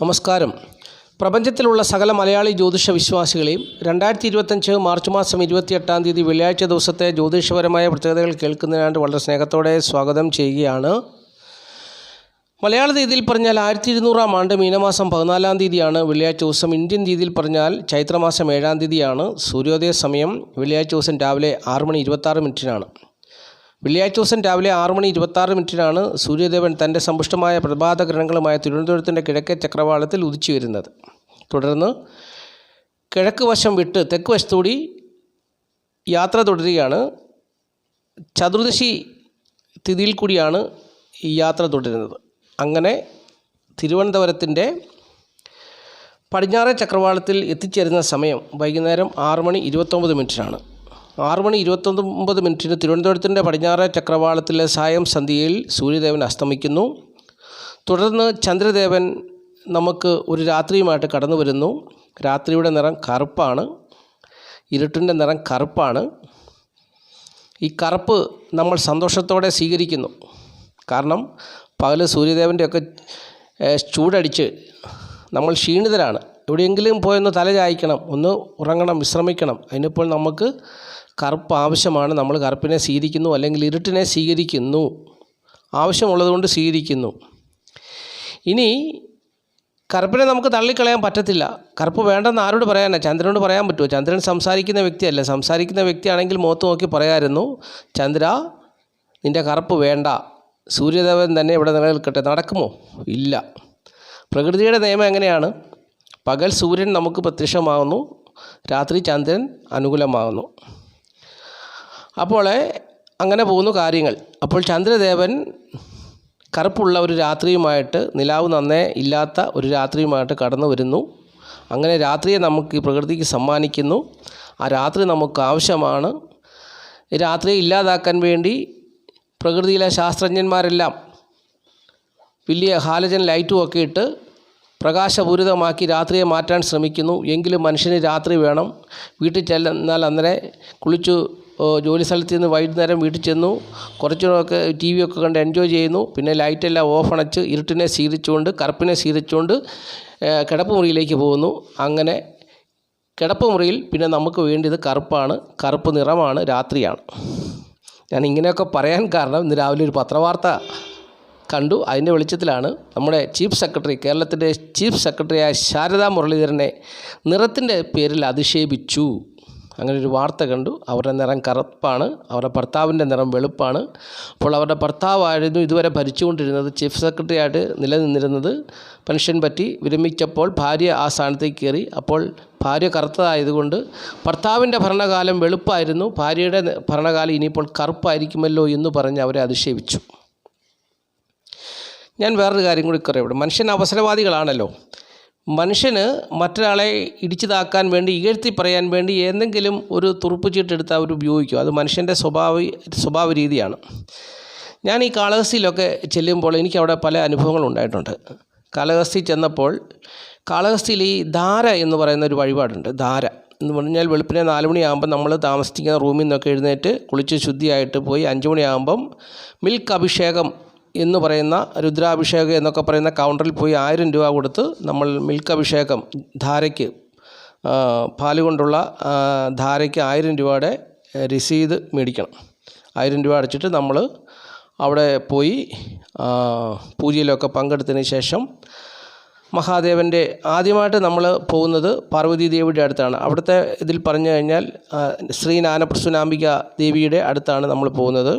നമസ്കാരം. പ്രപഞ്ചത്തിലുള്ള സകല മലയാളി ജ്യോതിഷ വിശ്വാസികളെയും രണ്ടായിരത്തി ഇരുപത്തഞ്ച് മാർച്ച് മാസം ഇരുപത്തിയെട്ടാം തീയതി വെള്ളിയാഴ്ച ദിവസത്തെ ജ്യോതിഷപരമായ പ്രത്യേകതകൾ കേൾക്കുന്നതിനായിട്ട് വളരെ സ്നേഹത്തോടെ സ്വാഗതം ചെയ്യുകയാണ്. മലയാള രീതിയിൽ പറഞ്ഞാൽ ആയിരത്തി ഇരുന്നൂറാം ആണ്ട് മീനമാസം പതിനാലാം തീയതിയാണ് വെള്ളിയാഴ്ച ദിവസം. ഇന്ത്യൻ രീതിയിൽ പറഞ്ഞാൽ ചൈത്രമാസം ഏഴാം തീയതിയാണ്. സൂര്യോദയ സമയം വെള്ളിയാഴ്ച ദിവസം രാവിലെ ആറ് മണി ഇരുപത്താറ് മിനിറ്റിനാണ്. വെള്ളിയാഴ്ച ദിവസം രാവിലെ ആറ് മണി ഇരുപത്താറ് മിനിറ്റിനാണ് സൂര്യദേവൻ തന്റെ സമ്പുഷ്ടമായ പ്രഭാത ഗ്രഹങ്ങളുമായ തിരുവനന്തപുരത്തിന്റെ കിഴക്കേ ചക്രവാളത്തിൽ ഉദിച്ചു വരുന്നത്. തുടർന്ന് കിഴക്ക് വശം വിട്ട് തെക്ക് വശത്തൂടി യാത്ര തുടരുകയാണ്. ചതുർദശി തിഥിയിൽ കൂടിയാണ് ഈ യാത്ര തുടരുന്നത്. അങ്ങനെ തിരുവനന്തപുരത്തിന്റെ പടിഞ്ഞാറേ ചക്രവാളത്തിൽ എത്തിച്ചേരുന്ന സമയം വൈകുന്നേരം ആറ് മണി ഇരുപത്തൊമ്പത് മിനിറ്റിനാണ്. ആറ് മണി ഇരുപത്തൊമ്പത് മിനിറ്റിന് തിരുവനന്തപുരത്തിന്റെ പടിഞ്ഞാറേ ചക്രവാളത്തിലെ സായം സന്ധ്യയിൽ സൂര്യദേവൻ അസ്തമിക്കുന്നു. തുടർന്ന് ചന്ദ്രദേവൻ നമുക്ക് ഒരു രാത്രിയുമായിട്ട് കടന്നു വരുന്നു. രാത്രിയുടെ നിറം കറുപ്പാണ്. ഇരുട്ടിന്റെ നിറം കറുപ്പാണ്. ഈ കറുപ്പ് നമ്മൾ സന്തോഷത്തോടെ സ്വീകരിക്കുന്നു. കാരണം പകൽ സൂര്യദേവന്റെയൊക്കെ ചൂടടിച്ച് നമ്മൾ ക്ഷീണിതരാണ്. എവിടെയെങ്കിലും പോയൊന്ന് തല ചായ്ക്കണം ഒന്ന് ഉറങ്ങണം വിശ്രമിക്കണം. അതിനിപ്പോൾ നമുക്ക് കറുപ്പ് ആവശ്യമാണ് നമ്മൾ കറുപ്പിനെ സ്വീകരിക്കുന്നു അല്ലെങ്കിൽ ഇരുട്ടിനെ സ്വീകരിക്കുന്നു ആവശ്യമുള്ളതുകൊണ്ട് സ്വീകരിക്കുന്നു ഇനി കറുപ്പിനെ നമുക്ക് തള്ളിക്കളയാൻ പറ്റത്തില്ല. കറുപ്പ് വേണ്ടെന്ന് ആരോട് പറയാനാണ് ചന്ദ്രനോട് പറയാൻ പറ്റുമോ ചന്ദ്രൻ സംസാരിക്കുന്ന വ്യക്തിയല്ല. സംസാരിക്കുന്ന വ്യക്തിയാണെങ്കിൽ മുഖത്ത് നോക്കി പറയാമായിരുന്നു ചന്ദ്ര നിന്റെ കറുപ്പ് വേണ്ട. സൂര്യദേവൻ തന്നെ ഇവിടെ നിലനിൽക്കട്ടെ. നടക്കുമോ? ഇല്ല. പ്രകൃതിയുടെ നിയമം എങ്ങനെയാണ്? പകൽ സൂര്യൻ നമുക്ക് പ്രത്യക്ഷമാകുന്നു രാത്രി ചന്ദ്രൻ അനുകൂലമാകുന്നു. അപ്പോൾ അങ്ങനെ പോകുന്നു കാര്യങ്ങൾ. അപ്പോൾ ചന്ദ്രദേവൻ കറുപ്പുള്ള ഒരു രാത്രിയുമായിട്ട് നിലാവ് നന്നേ ഇല്ലാത്ത ഒരു രാത്രിയുമായിട്ട് കടന്നു വരുന്നു. അങ്ങനെ രാത്രിയെ നമുക്ക് പ്രകൃതിക്ക് സമ്മാനിക്കുന്നു. ആ രാത്രി നമുക്ക് ആവശ്യമാണ്. രാത്രിയെ ഇല്ലാതാക്കാൻ വേണ്ടി പ്രകൃതിയിലെ ശാസ്ത്രജ്ഞന്മാരെല്ലാം വലിയ ഹാലജൻ ലൈറ്റും ഒക്കെ ഇട്ട് പ്രകാശപൂരിതമാക്കി രാത്രിയെ മാറ്റാൻ ശ്രമിക്കുന്നു. എങ്കിലും മനുഷ്യന് രാത്രി വേണം. വീട്ടിൽ ചെല്ലുന്നാൽ അന്നേരം കുളിച്ചു ജോലി സ്ഥലത്ത് നിന്ന് വൈകുന്നേരം വീട്ടിൽ ചെന്നു. കുറച്ചൊക്കെ ടി വി ഒക്കെ കണ്ട് എൻജോയ് ചെയ്യുന്നു. പിന്നെ ലൈറ്റെല്ലാം ഓഫ് അണച്ച് ഇരുട്ടിനെ ശീലിച്ചുകൊണ്ട് കറുപ്പിനെ ശീലിച്ചുകൊണ്ട് കിടപ്പ് മുറിയിലേക്ക് പോകുന്നു. അങ്ങനെ കിടപ്പ് മുറിയിൽ പിന്നെ നമുക്ക് വേണ്ടിയത് കറുപ്പാണ്. കറുപ്പ് നിറമാണ്. രാത്രിയാണ്. ഞാൻ ഇങ്ങനെയൊക്കെ പറയാൻ കാരണം ഇന്ന് രാവിലെ ഒരു പത്രവാർത്ത കണ്ടു. അതിന്റെ വെളിച്ചത്തിലാണ് നമ്മുടെ ചീഫ് സെക്രട്ടറി കേരളത്തിന്റെ ചീഫ് സെക്രട്ടറിയായ ശാരദാ മുരളീധരനെ നിറത്തിന്റെ പേരിൽ അധിക്ഷേപിച്ചു. അങ്ങനെ ഒരു വാർത്ത കണ്ടു. അവരുടെ നിറം കറുപ്പാണ്. അവരുടെ ഭർത്താവിന്റെ നിറം വെളുപ്പാണ്. അപ്പോൾ അവരുടെ ഭർത്താവായിരുന്നു ഇതുവരെ ഭരിച്ചുകൊണ്ടിരുന്നത്. ചീഫ് സെക്രട്ടറി ആയിട്ട് നിലനിന്നിരുന്നത്. പെൻഷൻ പറ്റി വിരമിച്ചപ്പോൾ ഭാര്യ ആ സ്ഥാനത്തേക്ക് കയറി. അപ്പോൾ ഭാര്യ കറുത്തതായതുകൊണ്ട് ഭർത്താവിന്റെ ഭരണകാലം വെളുപ്പായിരുന്നു. ഭാര്യയുടെ ഭരണകാലം ഇനിയിപ്പോൾ കറുപ്പായിരിക്കുമല്ലോ എന്ന് പറഞ്ഞ് അവരെ അധിക്ഷേപിച്ചു. ഞാൻ വേറൊരു കാര്യം കൂടി പറയപ്പെടും മനുഷ്യൻ അവസരവാദികളാണല്ലോ. മനുഷ്യന് മറ്റൊരാളെ ഇടിച്ചു താക്കാൻ വേണ്ടി ഇകഴ്ത്തി പറയാൻ വേണ്ടി എന്തെങ്കിലും ഒരു തുറുപ്പ് ചീട്ടെടുത്ത് അവർ ഉപയോഗിക്കും. അത് മനുഷ്യന്റെ സ്വഭാവ സ്വഭാവ രീതിയാണ്. ഞാൻ ഈ കാളഹസ്തിയിലൊക്കെ ചെല്ലുമ്പോൾ എനിക്ക് അവിടെ പല അനുഭവങ്ങളും ഉണ്ടായിട്ടുണ്ട്. കാളഹസ്തി ചെന്നപ്പോൾ കാളഹസ്തിയിൽ ഈ ധാര എന്ന് പറയുന്ന ഒരു വഴിപാടുണ്ട്. ധാര എന്ന് പറഞ്ഞാൽ വെളുപ്പിനെ നാല് മണിയാകുമ്പോൾ നമ്മൾ താമസിക്കുന്ന റൂമിൽ നിന്നൊക്കെ എഴുന്നേറ്റ് കുളിച്ച് ശുദ്ധിയായിട്ട് പോയി അഞ്ച് മണിയാകുമ്പം മിൽക്ക് അഭിഷേകം എന്ന് പറയുന്ന രുദ്രാഭിഷേകം എന്നൊക്കെ പറയുന്ന കൗണ്ടറിൽ പോയി ആയിരം രൂപ കൊടുത്ത് നമ്മൾ മിൽക്ക് അഭിഷേകം ധാരയ്ക്ക് പാൽ കൊണ്ടുള്ള ധാരയ്ക്ക് ആയിരം രൂപയുടെ രസീത് മേടിക്കണം. ആയിരം രൂപ അടച്ചിട്ട് നമ്മൾ അവിടെ പോയി പൂജയിലൊക്കെ പങ്കെടുത്തതിന് ശേഷം മഹാദേവന്റെ ആദ്യമായിട്ട് നമ്മൾ പോകുന്നത് പാർവതി ദേവിയുടെ അടുത്താണ്. അവിടുത്തെ ഇതിൽ പറഞ്ഞു കഴിഞ്ഞാൽ ശ്രീ നാനപ്രസുനാംബിക ദേവിയുടെ അടുത്താണ് നമ്മൾ പോകുന്നത്.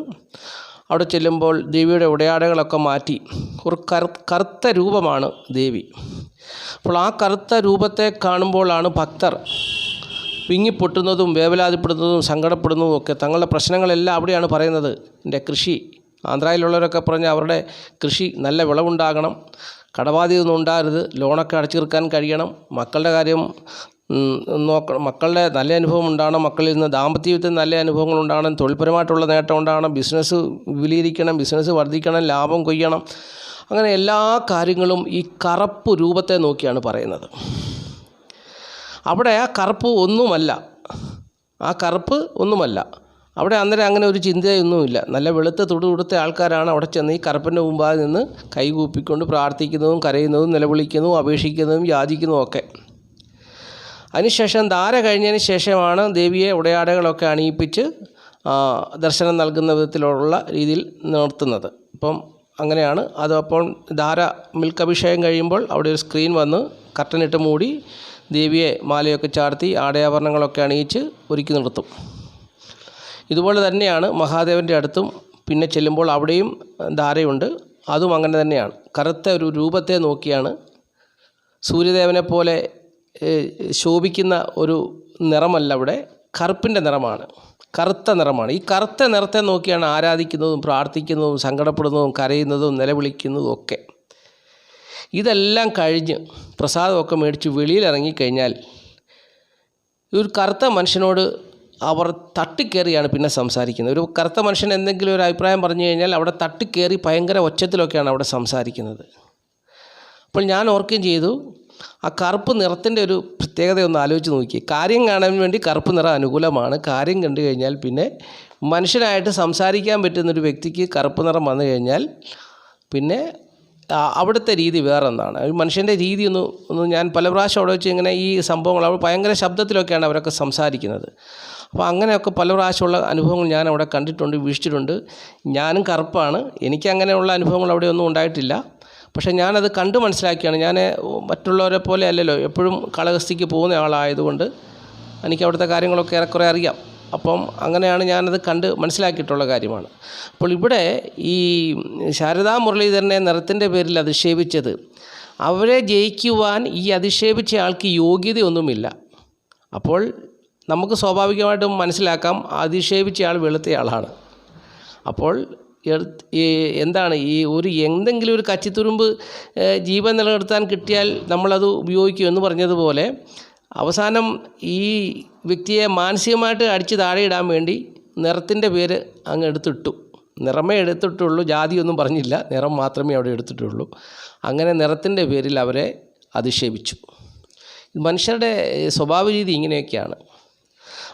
അവിടെ ചെല്ലുമ്പോൾ ദേവിയുടെ ഉടയാടകളൊക്കെ മാറ്റി ഒരു കറു കറുത്ത രൂപമാണ് ദേവി. അപ്പോൾ ആ കറുത്ത രൂപത്തെ കാണുമ്പോഴാണ് ഭക്തർ വിങ്ങിപ്പൊട്ടുന്നതും വേവലാതിപ്പെടുന്നതും സങ്കടപ്പെടുന്നതും ഒക്കെ. തങ്ങളുടെ പ്രശ്നങ്ങളെല്ലാം അവിടെയാണ് പറയുന്നത്. എന്റെ കൃഷി ആന്ധ്രയിലുള്ളവരൊക്കെ പറഞ്ഞ് അവരുടെ കൃഷി നല്ല വിളവുണ്ടാകണം. കടബാധ്യതയൊന്നും ഉണ്ടാകരുത്. ലോണൊക്കെ അടച്ചു തീർക്കാൻ കഴിയണം. മക്കളുടെ കാര്യം നോക്ക മക്കളുടെ നല്ല അനുഭവം ഉണ്ടാകണം മക്കളിൽ നിന്ന് ദാമ്പത്യ ജീവിതത്തിൽ നല്ല അനുഭവങ്ങൾ ഉണ്ടാകണം തൊഴിൽപരമായിട്ടുള്ള നേട്ടം ഉണ്ടാകണം ബിസിനസ് വിപുലീകരിക്കണം ബിസിനസ് വർദ്ധിക്കണം. ലാഭം കൊയ്യണം. അങ്ങനെ എല്ലാ കാര്യങ്ങളും ഈ കറുപ്പ് രൂപത്തെ നോക്കിയാണ് പറയുന്നത്. അവിടെ ആ കറുപ്പ് ഒന്നുമല്ല. ആ കറുപ്പ് ഒന്നുമല്ല. അവിടെ അന്നേരം അങ്ങനെ ഒരു ചിന്തയൊന്നുമില്ല. നല്ല വെളുത്ത തുടു തുടുത്ത ആൾക്കാരാണ് അവിടെ ചെന്ന് ഈ കറുപ്പന്റെ മുമ്പാകെ നിന്ന് കൈകൂപ്പിക്കൊണ്ട് പ്രാർത്ഥിക്കുന്നതും കരയുന്നതും നിലവിളിക്കുന്നതും അപേക്ഷിക്കുന്നതും യാചിക്കുന്നതും ഒക്കെ. അതിനുശേഷം ധാര കഴിഞ്ഞതിന് ശേഷമാണ് ദേവിയെ ഉടയാടകളൊക്കെ അണിയിപ്പിച്ച് ദർശനം നൽകുന്ന വിധത്തിലുള്ള രീതിയിൽ നിർത്തുന്നത്. അപ്പം അങ്ങനെയാണ്. അത് അപ്പോൾ ധാര മിൽക്ക് അഭിഷേകം കഴിയുമ്പോൾ അവിടെ ഒരു സ്ക്രീൻ വന്ന് കർട്ടനിട്ട് മൂടി ദേവിയെ മാലയൊക്കെ ചാർത്തി ആടയാഭരണങ്ങളൊക്കെ അണിയിച്ച് ഒരുക്കി നിർത്തും. ഇതുപോലെ തന്നെയാണ് മഹാദേവന്റെ അടുത്തും പിന്നെ ചെല്ലുമ്പോൾ അവിടെയും ധാരയുണ്ട്. അതും അങ്ങനെ തന്നെയാണ്. കറുത്ത ഒരു രൂപത്തെ നോക്കിയാണ്. സൂര്യദേവനെ പോലെ ശോഭിക്കുന്ന ഒരു നിറമല്ല അവിടെ. കറുപ്പിന്റെ നിറമാണ്. കറുത്ത നിറമാണ്. ഈ കറുത്ത നിറത്തെ നോക്കിയാണ് ആരാധിക്കുന്നതും പ്രാർത്ഥിക്കുന്നതും സങ്കടപ്പെടുന്നതും കരയുന്നതും നിലവിളിക്കുന്നതും ഒക്കെ. ഇതെല്ലാം കഴിഞ്ഞ് പ്രസാദമൊക്കെ മേടിച്ച് വെളിയിലിറങ്ങിക്കഴിഞ്ഞാൽ ഒരു കറുത്ത മനുഷ്യനോട് അവർ തട്ടിക്കേറിയാണ് പിന്നെ സംസാരിക്കുന്നത്. ഒരു കറുത്ത മനുഷ്യൻ എന്തെങ്കിലും ഒരു അഭിപ്രായം പറഞ്ഞു കഴിഞ്ഞാൽ അവിടെ തട്ടിക്കേറി ഭയങ്കര ഒച്ചത്തിലൊക്കെയാണ് അവിടെ സംസാരിക്കുന്നത്. അപ്പോൾ ഞാൻ ഓർക്കുകയും ചെയ്തു ആ കറുപ്പ് നിറത്തിന്റെ ഒരു പ്രത്യേകത ഒന്ന് ആലോചിച്ച് നോക്കി. കാര്യം കാണാൻ വേണ്ടി കറുപ്പ് നിറം അനുകൂലമാണ്. കാര്യം കണ്ടു കഴിഞ്ഞാൽ പിന്നെ മനുഷ്യനായിട്ട് സംസാരിക്കാൻ പറ്റുന്നൊരു വ്യക്തിക്ക് കറുപ്പ് നിറം വന്നു കഴിഞ്ഞാൽ പിന്നെ അവിടുത്തെ രീതി വേറൊന്നാണ്. ഒരു മനുഷ്യന്റെ രീതി ഒന്ന് ഒന്ന് ഞാൻ പല പ്രാവശ്യം അവിടെ വെച്ച് ഇങ്ങനെ ഈ സംഭവങ്ങൾ അവർ ഭയങ്കര ശബ്ദത്തിലൊക്കെയാണ് അവരൊക്കെ സംസാരിക്കുന്നത്. അപ്പോൾ അങ്ങനെയൊക്കെ പല പ്രാവശ്യമുള്ള അനുഭവങ്ങൾ ഞാൻ അവിടെ കണ്ടിട്ടുണ്ട് വീക്ഷിച്ചിട്ടുണ്ട്. ഞാനും കറുപ്പാണ്. എനിക്ക് അങ്ങനെയുള്ള അനുഭവങ്ങൾ അവിടെ ഒന്നും ഉണ്ടായിട്ടില്ല. പക്ഷേ ഞാനത് കണ്ട് മനസ്സിലാക്കിയാണ്. ഞാൻ മറ്റുള്ളവരെ പോലെ അല്ലല്ലോ എപ്പോഴും കളഹസ്തിക്ക് പോകുന്ന ആളായതുകൊണ്ട് എനിക്ക് അവിടുത്തെ കാര്യങ്ങളൊക്കെ ഏറെക്കുറെ അറിയാം. അപ്പം അങ്ങനെയാണ് ഞാനത് കണ്ട് മനസ്സിലാക്കിയിട്ടുള്ള കാര്യമാണ്. അപ്പോൾ ഇവിടെ ഈ ശാരദാ മുരളീധരനെ നിറത്തിന്റെ പേരിൽ അധിക്ഷേപിച്ചത് അവരെ ജയിക്കുവാൻ ഈ അധിക്ഷേപിച്ച ആൾക്ക് യോഗ്യതയൊന്നുമില്ല. അപ്പോൾ നമുക്ക് സ്വാഭാവികമായിട്ടും മനസ്സിലാക്കാം അധിക്ഷേപിച്ച ആൾ വെളുത്തയാളാണ് അപ്പോൾ എന്താണ് ഈ ഒരു എന്തെങ്കിലും ഒരു കച്ചിത്തുരുമ്പ് ജീവൻ നിലനിർത്താൻ കിട്ടിയാൽ നമ്മളത് ഉപയോഗിക്കും എന്ന് പറഞ്ഞതുപോലെ അവസാനം ഈ വ്യക്തിയെ മാനസികമായിട്ട് അടിച്ച് താഴെയിടാൻ വേണ്ടി നിറത്തിന്റെ പേര് അങ്ങ് എടുത്തിട്ടു. നിറമേ എടുത്തിട്ടുള്ളൂ ജാതിയൊന്നും പറഞ്ഞില്ല നിറം മാത്രമേ അവിടെ എടുത്തിട്ടുള്ളൂ. അങ്ങനെ നിറത്തിന്റെ പേരിൽ അവരെ അധിക്ഷേപിച്ചു. മനുഷ്യരുടെ സ്വഭാവ രീതി ഇങ്ങനെയൊക്കെയാണ്.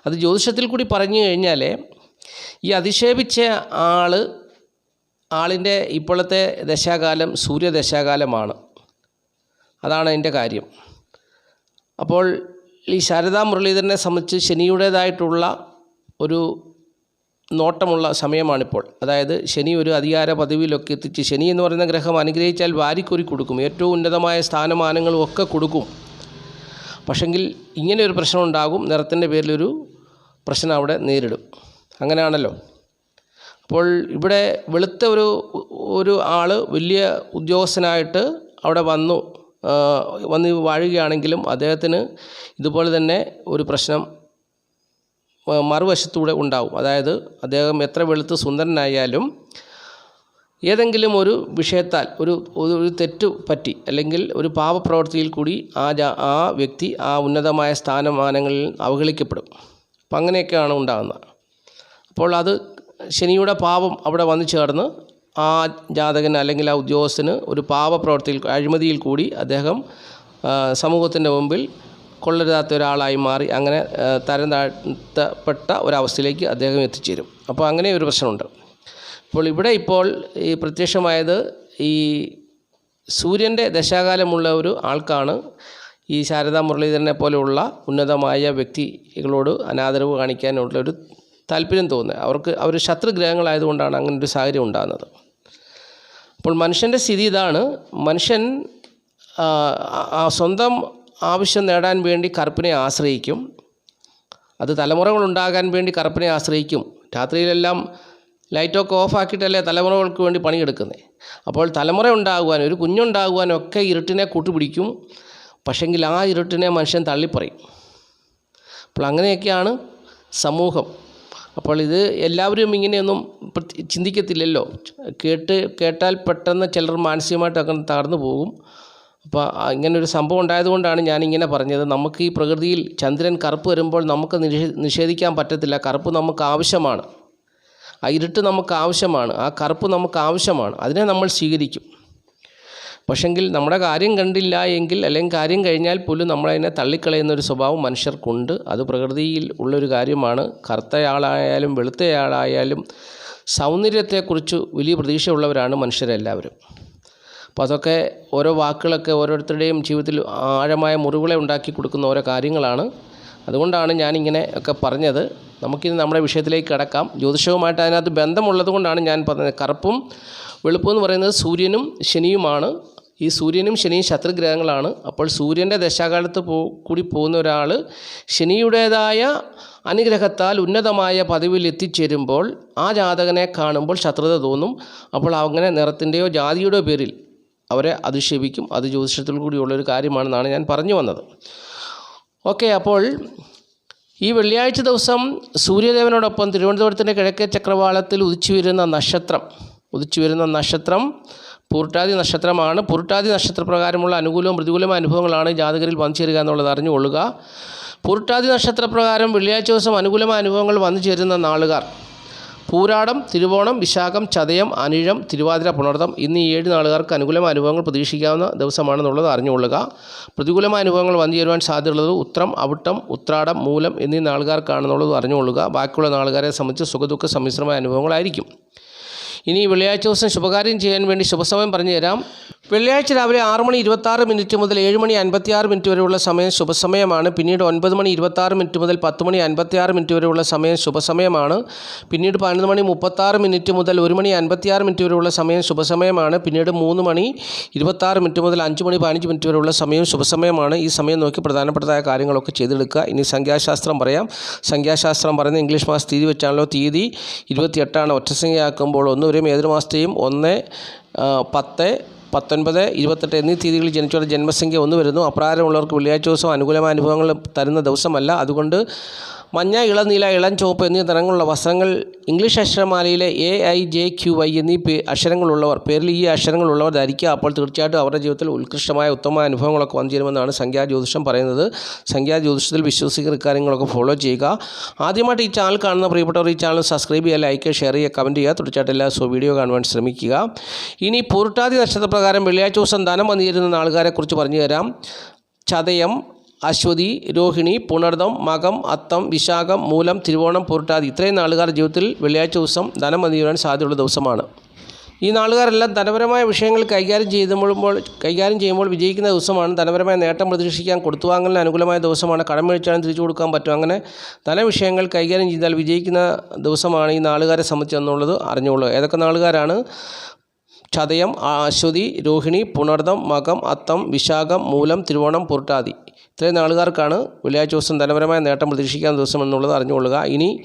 അത് ജ്യോതിഷത്തിൽ കൂടി പറഞ്ഞു കഴിഞ്ഞാൽ ഈ അധിക്ഷേപിച്ച ആൾ ആളിന്റെ ഇപ്പോഴത്തെ ദശാകാലം സൂര്യദശാകാലമാണ്. അതാണ് അതിന്റെ കാര്യം. അപ്പോൾ ഈ ശാരദാ മുരളീധരനെ സംബന്ധിച്ച് ശനിയുടേതായിട്ടുള്ള ഒരു നോട്ടമുള്ള സമയമാണിപ്പോൾ. അതായത് ശനി ഒരു അധികാര പദവിയിലൊക്കെ എത്തിച്ച് ശനി എന്ന് പറയുന്ന ഗ്രഹം അനുഗ്രഹിച്ചാൽ വാരിക്കൊരി കൊടുക്കും. ഏറ്റവും ഉന്നതമായ സ്ഥാനമാനങ്ങളും ഒക്കെ കൊടുക്കും. പക്ഷെങ്കിൽ ഇങ്ങനെ ഒരു പ്രശ്നം ഉണ്ടാകും നിറത്തിന്റെ പേരിലൊരു പ്രശ്നം അവിടെ നേരിടും. അങ്ങനെയാണല്ലോ. അപ്പോൾ ഇവിടെ വെളുത്ത ഒരു ഒരു ആൾ വലിയ ഉദ്യോഗസ്ഥനായിട്ട് അവിടെ വന്നു. വന്ന് വാഴുകയാണെങ്കിലും അദ്ദേഹത്തിന് ഇതുപോലെ തന്നെ ഒരു പ്രശ്നം മറുവശത്തൂടെ ഉണ്ടാവും. അതായത് അദ്ദേഹം എത്ര വെളുത്ത് സുന്ദരനായാലും ഏതെങ്കിലും ഒരു വിഷയത്താൽ ഒരു ഒരു തെറ്റ് പറ്റി അല്ലെങ്കിൽ ഒരു പാപപ്രവൃത്തിയിൽ കൂടി ആ ജാ ആ വ്യക്തി ആ ഉന്നതമായ സ്ഥാനമാനങ്ങളിൽ അവഹേളിക്കപ്പെടും. അപ്പം അങ്ങനെയൊക്കെയാണ് ഉണ്ടാകുന്നത്. അപ്പോൾ അത് ശനിയുടെ പാപം അവിടെ വന്നു ചേർന്ന് ആ ജാതകന് അല്ലെങ്കിൽ ആ ഉദ്യോഗസ്ഥന് ഒരു പാപപ്രവൃത്തിയിൽ അഴിമതിയിൽ കൂടി അദ്ദേഹം സമൂഹത്തിന്റെ മുമ്പിൽ കൊള്ളരുതാത്ത ഒരാളായി മാറി അങ്ങനെ തരം താഴ്ത്തപ്പെട്ട ഒരവസ്ഥയിലേക്ക് അദ്ദേഹം എത്തിച്ചേരും. അപ്പോൾ അങ്ങനെ ഒരു പ്രശ്നമുണ്ട്. അപ്പോൾ ഇവിടെ ഇപ്പോൾ ഈ പ്രത്യക്ഷമായത് ഈ സൂര്യന്റെ ദശാകാലമുള്ള ഒരു ആൾക്കാണ്. ഈ ശാരദാ മുരളീധരനെ പോലെയുള്ള ഉന്നതമായ വ്യക്തികളോട് അനാദരവ് കാണിക്കാനുള്ള ഒരു താല്പര്യം തോന്നുന്നത്. അവർക്ക് അവർ ശത്രുഗ്രഹങ്ങളായതുകൊണ്ടാണ് അങ്ങനെ ഒരു സാഹചര്യം ഉണ്ടാകുന്നത്. അപ്പോൾ മനുഷ്യന്റെ സ്ഥിതി ഇതാണ്. മനുഷ്യൻ സ്വന്തം ആവശ്യം നേടാൻ വേണ്ടി കറുപ്പിനെ ആശ്രയിക്കും. അത് തലമുറകളുണ്ടാകാൻ വേണ്ടി കറുപ്പിനെ ആശ്രയിക്കും. രാത്രിയിലെല്ലാം ലൈറ്റൊക്കെ ഓഫ് ആക്കിയിട്ടല്ലേ തലമുറകൾക്ക് വേണ്ടി പണിയെടുക്കുന്നത് അപ്പോൾ തലമുറ ഉണ്ടാകുവാനും ഒരു കുഞ്ഞുണ്ടാകുവാനും ഒക്കെ ഇരുട്ടിനെ കൂട്ടുപിടിക്കും. പക്ഷെങ്കിൽ ആ ഇരുട്ടിനെ മനുഷ്യൻ തള്ളിപ്പറയും. അപ്പോൾ അങ്ങനെയൊക്കെയാണ് സമൂഹം. അപ്പോൾ ഇത് എല്ലാവരും ഇങ്ങനെയൊന്നും ചിന്തിക്കത്തില്ലല്ലോ. കേട്ട് കേട്ടാൽ പെട്ടെന്ന് ചിലർ മാനസികമായിട്ടൊക്കെ തകർന്നു പോകും. അപ്പോൾ ഇങ്ങനെ ഇങ്ങനൊരു സംഭവം ഉണ്ടായതുകൊണ്ടാണ് ഞാനിങ്ങനെ പറഞ്ഞത്. നമുക്ക് ഈ പ്രകൃതിയിൽ ചന്ദ്രൻ കറുപ്പ് വരുമ്പോൾ നമുക്ക് നിഷേധിക്കാൻ പറ്റത്തില്ല. കറുപ്പ് നമുക്ക് ആവശ്യമാണ്. ആ ഇരുട്ട് നമുക്ക് ആവശ്യമാണ് ആ കറുപ്പ് നമുക്ക് ആവശ്യമാണ് അതിനെ നമ്മൾ സ്വീകരിക്കും. പക്ഷെങ്കിൽ നമ്മുടെ കാര്യം കണ്ടില്ല എങ്കിൽ അല്ലെങ്കിൽ കാര്യം കഴിഞ്ഞാൽ പോലും നമ്മളതിനെ തള്ളിക്കളയുന്ന ഒരു സ്വഭാവം മനുഷ്യർക്കുണ്ട്. അത് പ്രകൃതിയിൽ ഉള്ളൊരു കാര്യമാണ്. കറുത്തയാളായാലും വെളുത്തയാളായാലും സൗന്ദര്യത്തെക്കുറിച്ച് വലിയ പ്രതീക്ഷയുള്ളവരാണ് മനുഷ്യരെല്ലാവരും. അപ്പോൾ അതൊക്കെ ഓരോ വാക്കുകളൊക്കെ ഓരോരുത്തരുടെയും ജീവിതത്തിൽ ആഴമായ മുറിവുകളെ ഉണ്ടാക്കി കൊടുക്കുന്ന ഓരോ കാര്യങ്ങളാണ്. അതുകൊണ്ടാണ് ഞാനിങ്ങനെ ഒക്കെ പറഞ്ഞത്. നമുക്കിനി നമ്മുടെ വിഷയത്തിലേക്ക് കിടക്കാം. ജ്യോതിഷവുമായിട്ട് അതിനകത്ത് ബന്ധമുള്ളത് കൊണ്ടാണ് ഞാൻ പറഞ്ഞത്. കറുപ്പും വെളുപ്പും എന്ന് പറയുന്നത് സൂര്യനും ശനിയുമാണ്. ഈ സൂര്യനും ശനിയും ശത്രുഗ്രഹങ്ങളാണ്. അപ്പോൾ സൂര്യന്റെ ദശാകാലത്ത് പോ കൂടി പോകുന്ന ഒരാൾ ശനിയുടേതായ അനുഗ്രഹത്താൽ ഉന്നതമായ പദവിയിൽ എത്തിച്ചേരുമ്പോൾ ആ ജാതകനെ കാണുമ്പോൾ ശത്രുത തോന്നും. അപ്പോൾ അങ്ങനെ നിറത്തിന്റെയോ ജാതിയുടെയോ പേരിൽ അവരെ അധിക്ഷേപിക്കും. അത് ജ്യോതിഷത്തിൽ കൂടിയുള്ളൊരു കാര്യമാണെന്നാണ് ഞാൻ പറഞ്ഞു വന്നത്. ഓക്കെ അപ്പോൾ ഈ വെള്ളിയാഴ്ച ദിവസം സൂര്യദേവനോടൊപ്പം തിരുവനന്തപുരത്തിന്റെ കിഴക്കേ ചക്രവാളത്തിൽ ഉദിച്ചു വരുന്ന നക്ഷത്രം ഉദിച്ചു വരുന്ന നക്ഷത്രം പൂർട്ടാതി നക്ഷത്രമാണ്. പൂർട്ടാതി നക്ഷത്രപ്രകാരമുള്ള അനുകൂലവും പ്രതികൂലമായ അനുഭവങ്ങളാണ് ജാതകരിൽ വന്നു ചേരുക എന്നുള്ളത് അറിഞ്ഞുകൊള്ളുക. പൂർട്ടാതി നക്ഷത്രപ്രകാരം വെള്ളിയാഴ്ച ദിവസം അനുകൂലമായ അനുഭവങ്ങൾ വന്നു ചേരുന്ന നാളുകാർ പൂരാടം തിരുവോണം വിശാഖം ചതയം അനിഴം തിരുവാതിര പുണർത്തം എന്നീ ഏഴ് നാളുകാർക്ക് അനുകൂലമായ അനുഭവങ്ങൾ പ്രതീക്ഷിക്കാവുന്ന ദിവസമാണെന്നുള്ളത് അറിഞ്ഞുകൊള്ളുക. പ്രതികൂലമായ അനുഭവങ്ങൾ വന്നു ചേരുവാൻ സാധ്യതയുള്ളത് ഉത്രം അവിട്ടം ഉത്രാടം മൂലം എന്നീ നാളുകാർക്കാണെന്നുള്ളത് അറിഞ്ഞുകൊള്ളുക. ബാക്കിയുള്ള നാളുകാരെ സംബന്ധിച്ച് സുഖദുഃഖ സമ്മിശ്രമായ അനുഭവങ്ങളായിരിക്കും. ഇനി വെള്ളിയാഴ്ച ദിവസം ശുഭകാര്യം ചെയ്യാൻ വേണ്ടി ശുഭസമയം പറഞ്ഞു തരാം വെള്ളിയാഴ്ച രാവിലെ ആറ് മണി ഇരുപത്താറ് മിനിറ്റ് മുതൽ ഏഴ് മണി അൻപത്തിയാറ് മിനിറ്റ് വരെയുള്ള സമയം ശുഭസമയമാണ്. പിന്നീട് ഒൻപത് മണി ഇരുപത്താറ് മിനിറ്റ് മുതൽ പത്ത് മണി അൻപത്തിയാറ് മിനിറ്റ് വരെയുള്ള സമയം ശുഭസമയമാണ്. പിന്നീട് പതിനൊന്ന് മണി മുപ്പത്താറ് മിനിറ്റ് മുതൽ ഒരു മണി അൻപത്തിയാറ് മിനിറ്റ് വരെയുള്ള സമയം ശുഭസമയമാണ്. പിന്നീട് മൂന്ന് മണി ഇരുപത്താറ് മിനിറ്റ് മുതൽ അഞ്ച് മണി പതിനഞ്ച് മിനിറ്റ് വരെയുള്ള സമയം ശുഭസമയമാണ്. ഈ സമയം നോക്കി പ്രധാനപ്പെട്ടതായ കാര്യങ്ങളൊക്കെ ചെയ്തെടുക്കുക. ഇനി സംഖ്യാശാസ്ത്രം പറയാം. സംഖ്യാശാസ്ത്രം പറയുന്നത് ഇംഗ്ലീഷ് മാസം തീയതി വെച്ചാണല്ലോ തീയതി. ഇരുപത്തിയെട്ടാണ് ഒറ്റസംഖ്യയാക്കുമ്പോൾ ഒന്നുവരെയും ഏതൊരു മാസത്തെയും ഒന്ന് പത്ത് പത്തൊൻപത് ഇരുപത്തെട്ട് എന്നീ തീയതികളിൽ ജനിച്ചവരുടെ ജന്മസംഖ്യ ഒന്ന് വരുന്നു. അപ്രകാരമുള്ളവർക്ക് വെള്ളിയാഴ്ച ദിവസം അനുകൂലമായ അനുഭവങ്ങൾ തരുന്ന ദിവസമല്ല. അതുകൊണ്ട് മഞ്ഞ ഇളനീല ഇളം ചുവപ്പ് എന്നീ നിറങ്ങളുള്ള വസ്ത്രങ്ങൾ English അക്ഷരമാലയിലെ A I J Q Y എന്നീ അക്ഷരങ്ങളുള്ളവർ പേരിൽ ഈ അക്ഷരങ്ങളുള്ളവർ ധരിക്കുക. അപ്പോൾ തീർച്ചയായിട്ടും അവരുടെ ജീവിതത്തിൽ ഉത്കൃഷ്ടമായ ഉത്തമ അനുഭവങ്ങളൊക്കെ വന്നു ചേരുമെന്നാണ് സംഖ്യാ ജ്യോതിഷം പറയുന്നത്. സംഖ്യാ ജ്യോതിഷത്തിൽ വിശ്വസിക്കുന്ന കാര്യങ്ങളൊക്കെ ഫോളോ ചെയ്യുക. ആദ്യമായിട്ട് ഈ ചാനൽ കാണുന്ന പ്രിയപ്പെട്ടവർ ഈ ചാനൽ സബ്സ്ക്രൈബ് ചെയ്യുക ലൈക്ക് ഷെയർ ചെയ്യുക കമന്റ് ചെയ്യുക. തീർച്ചയായിട്ടും എല്ലാ സോ വീഡിയോ കാണുവാൻ ശ്രമിക്കുക. ഇനി പൂർട്ടാതി നക്ഷത്രപ്രകാരം വെള്ളിയാഴ്ച ദിവസം ധനം വന്നു ചേരുന്ന ആൾക്കാരെക്കുറിച്ച് പറഞ്ഞു തരാം ചതയം അശ്വതി രോഹിണി പുണർദം മകം അത്തം വിശാഖം മൂലം തിരുവോണം പൂർട്ടാതി ഇത്രയും നാളുകാരുടെ ജീവിതത്തിൽ വെള്ളിയാഴ്ച ദിവസം ധനം ചേരാൻ സാധ്യതയുള്ള ദിവസമാണ്. ഈ നാളുകാരെല്ലാം ധനപരമായ വിഷയങ്ങൾ കൈകാര്യം ചെയ്യുമ്പോൾ കൈകാര്യം ചെയ്യുമ്പോൾ വിജയിക്കുന്ന ദിവസമാണ്. ധനപരമായ നേട്ടം പ്രതീക്ഷിക്കാൻ കൊടുത്തുവാങ്ങലിന് അനുകൂലമായ ദിവസമാണ്. കടം മേടിച്ചാലും തിരിച്ചു കൊടുക്കാൻ പറ്റും. അങ്ങനെ ധനവിഷയങ്ങൾ കൈകാര്യം ചെയ്താൽ വിജയിക്കുന്ന ദിവസമാണ് ഈ നാളുകാരെ സംബന്ധിച്ച് എന്നുള്ളത് അറിഞ്ഞുകൊള്ളുക. ഏതൊക്കെ നാളുകാരാണ്? ചതയം അശ്വതി രോഹിണി പുണർദം മകം അത്തം വിശാഖം മൂലം തിരുവോണം പുരട്ടാതി. ഇത്രയും നാളുകാർക്കാണ് വെള്ളിയാഴ്ച ദിവസം ധനപരമായ നേട്ടം പ്രതീക്ഷിക്കാൻ ദിവസം എന്നുള്ളത് അറിഞ്ഞുകൊള്ളുക. ഇനി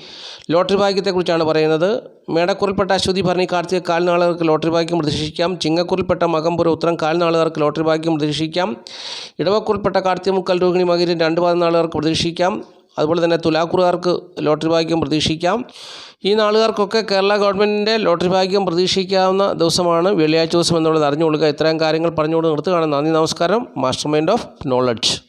ലോട്ടറി ഭാഗ്യത്തെക്കുറിച്ചാണ് പറയുന്നത്. മേടക്കുറിൽപ്പെട്ട അശ്വതി ഭരണി കാർത്തിക കാൽനാളുകാർക്ക് ലോട്ടറി ഭാഗ്യം പ്രതീക്ഷിക്കാം. ചിങ്ങക്കുറിൽപ്പെട്ട മകംപുര ഉത്തരം കാൽനാളുകാർക്ക് ലോട്ടറി ഭാഗ്യം പ്രതീക്ഷിക്കാം. ഇടവക്കുറിൽപ്പെട്ട കാർത്തിക മുക്കൽ രോഹിണി മകരം രണ്ട് പതിനാളുകാർക്ക് നാളുകാർക്ക് പ്രതീക്ഷിക്കാം. അതുപോലെ തന്നെ തുലാക്കുറുകാർക്ക് ലോട്ടറി ഭാഗ്യം പ്രതീക്ഷിക്കാം. ഈ നാളുകാർക്കൊക്കെ കേരള ഗവൺമെന്റിന്റെ ലോട്ടറി ഭാഗ്യം പ്രതീക്ഷിക്കാവുന്ന ദിവസമാണ് വെള്ളിയാഴ്ച ദിവസം എന്നുള്ളത് അറിഞ്ഞുകൊള്ളുക. ഇത്രയും കാര്യങ്ങൾ പറഞ്ഞുകൊണ്ട് നിർത്തുകയാണ്. നന്ദി നമസ്കാരം. Master mind of knowledge